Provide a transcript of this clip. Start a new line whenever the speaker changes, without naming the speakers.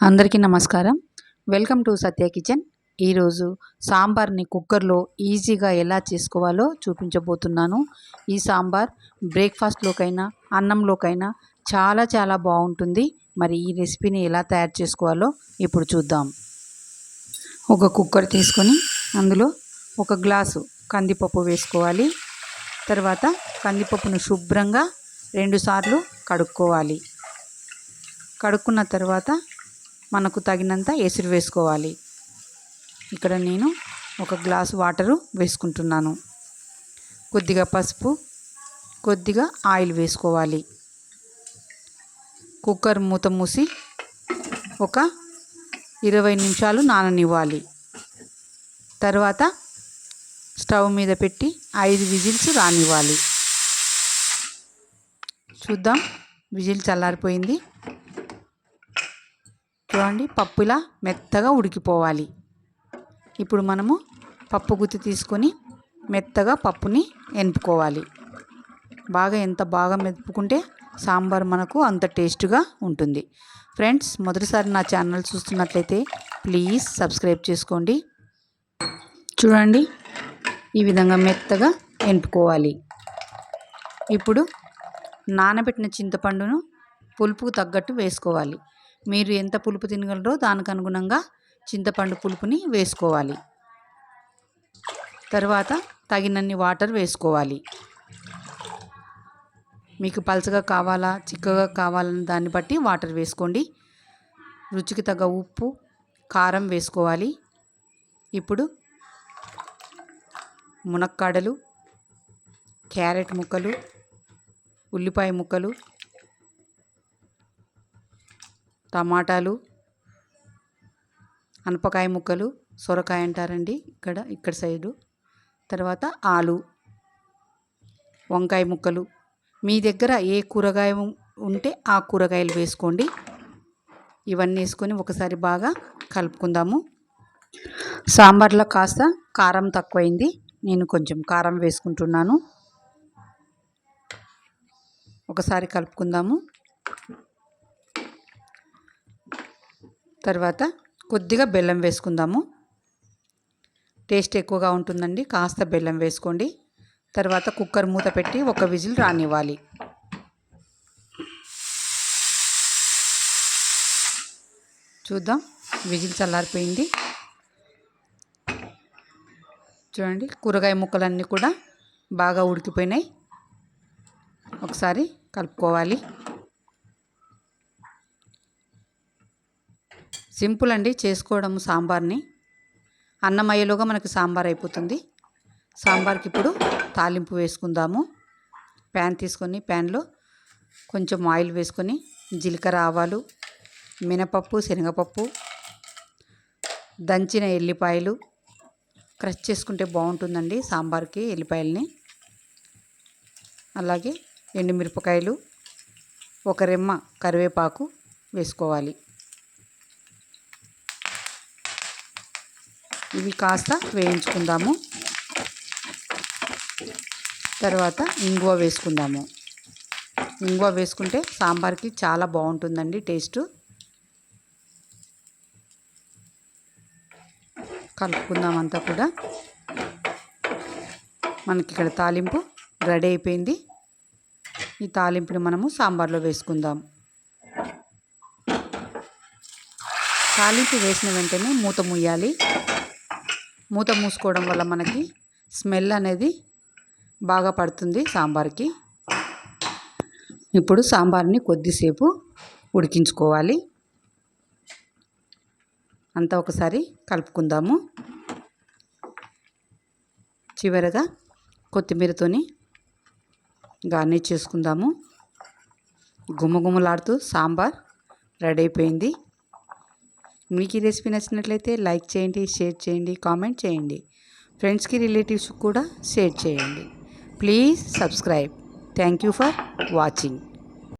అందరికీ నమస్కారం. Welcome to Satya kitchen. ఈరోజు సాంబార్ని కుక్కర్లో ఈజీగా ఎలా చేసుకోవాలో చూపించబోతున్నాను. ఈ సాంబార్ బ్రేక్ఫాస్ట్లోకైనా అన్నంలోకైనా చాలా చాలా బాగుంటుంది. మరి ఈ రెసిపీని ఎలా తయారు చేసుకోవాలో ఇప్పుడు చూద్దాం. ఒక కుక్కర్ తీసుకొని అందులో ఒక గ్లాసు కందిపప్పు వేసుకోవాలి. తర్వాత కందిపప్పును శుభ్రంగా రెండుసార్లు కడుక్కోవాలి. కడుక్కున్న తర్వాత మనకు తగినంత ఎసురు వేసుకోవాలి. ఇక్కడ నేను ఒక గ్లాసు వాటరు వేసుకుంటున్నాను. కొద్దిగా పసుపు కొద్దిగా ఆయిల్ వేసుకోవాలి. కుక్కర్ మూత మూసి ఒక ఇరవై నిమిషాలు నాననివ్వాలి. తర్వాత స్టవ్ మీద పెట్టి ఐదు విజిల్స్ రానివ్వాలి. చూద్దాం విజిల్ చల్లారిపోయింది. చూడండి పప్పు ఇలా మెత్తగా ఉడికిపోవాలి. ఇప్పుడు మనము పప్పు గుత్తి తీసుకొని మెత్తగా పప్పుని ఎనుపుకోవాలి బాగా ఎంత బాగా మెప్పుకుంటే సాంబార్ మనకు అంత టేస్ట్గా ఉంటుంది. ఫ్రెండ్స్ మొదటిసారి నా ఛానల్ చూస్తున్నట్లయితే ప్లీజ్ సబ్స్క్రైబ్ చేసుకోండి. చూడండి ఈ విధంగా మెత్తగా ఎనుపుకోవాలి ఇప్పుడు నానబెట్టిన చింతపండును పులుపుకు తగ్గట్టు వేసుకోవాలి. మీరు ఎంత పులుపు తినగలరో దానికి అనుగుణంగా చింతపండు పులుపుని వేసుకోవాలి. తర్వాత తగినన్ని వాటర్ వేసుకోవాలి. మీకు పలచగా కావాలా చిక్కగా కావాలని దాన్ని బట్టి వాటర్ వేసుకోండి. రుచికి తగ్గ ఉప్పు కారం వేసుకోవాలి. ఇప్పుడు మునక్కాడలు క్యారెట్ ముక్కలు ఉల్లిపాయ ముక్కలు టమాటాలు అనపకాయ ముక్కలు సొరకాయ అంటారండి ఇక్కడ ఇక్కడ సైడు. తర్వాత ఆలు వంకాయ ముక్కలు. మీ దగ్గర ఏ కూరగాయ ఉంటే ఆ కూరగాయలు వేసుకోండి. ఇవన్నీ వేసుకొని ఒకసారి బాగా కలుపుకుందాము. సాంబార్లో కాస్త కారం తక్కువైంది. నేను కొంచెం కారం వేసుకుంటున్నాను. ఒకసారి కలుపుకుందాము. తర్వాత కొద్దిగా బెల్లం వేసుకుందాము. టేస్ట్ ఎక్కువగా ఉంటుందండి. కాస్త బెల్లం వేసుకోండి. తర్వాత కుక్కర్ మూత పెట్టి ఒక విజిల్ రానివ్వాలి. చూద్దాం. విజిల్ చల్లారిపోయింది. చూడండి. కూరగాయ ముక్కలన్నీ కూడా బాగా ఉడికిపోయినాయి. ఒకసారి కలుపుకోవాలి. సింపుల్ అండి చేసుకోవడం సాంబార్ని. అన్నమయ్యలోగా మనకి సాంబార్ అయిపోతుంది. సాంబార్కి ఇప్పుడు తాలింపు వేసుకుందాము. ప్యాన్ తీసుకొని ప్యాన్లో కొంచెం ఆయిల్ వేసుకొని జీలకర్ర ఆవాలు మినపప్పు శనగపప్పు దంచిన ఎల్లిపాయలు. క్రష్ చేసుకుంటే బాగుంటుందండి సాంబార్కి ఎల్లిపాయలని. అలాగే ఎండుమిరపకాయలు ఒక రెమ్మ కరివేపాకు వేసుకోవాలి. ఇవి కాస్త వేయించుకుందాము. తర్వాత ఇంగువ వేసుకుందాము. ఇంగువ వేసుకుంటే సాంబార్కి చాలా బాగుంటుందండి టేస్ట్. కలుపుకుందాం అంతా కూడా. మనకి ఇక్కడ తాలింపు రెడీ అయిపోయింది. ఈ తాలింపుని మనము సాంబార్లో వేసుకుందాం. తాలింపు వేసిన వెంటనే మూత ముయ్యాలి మూత మూసుకోవడం వల్ల మనకి స్మెల్ అనేది బాగా పడుతుంది సాంబార్కి. ఇప్పుడు సాంబార్ని కొద్దిసేపు ఉడికించుకోవాలి. అంతా ఒకసారి కలుపుకుందాము. చివరగా కొత్తిమీరతోని గార్నిష్ చేసుకుందాము. గుమ్మగుమ్మలాడుతూ సాంబార్ రెడీ అయిపోయింది. మీకు ఈ రెసిపీ నచ్చినట్లయితే లైక్ చేయండి షేర్ చేయండి కామెంట్ చేయండి. ఫ్రెండ్స్కి రిలేటివ్స్ కూడా షేర్ చేయండి. Please subscribe. Thank you for watching.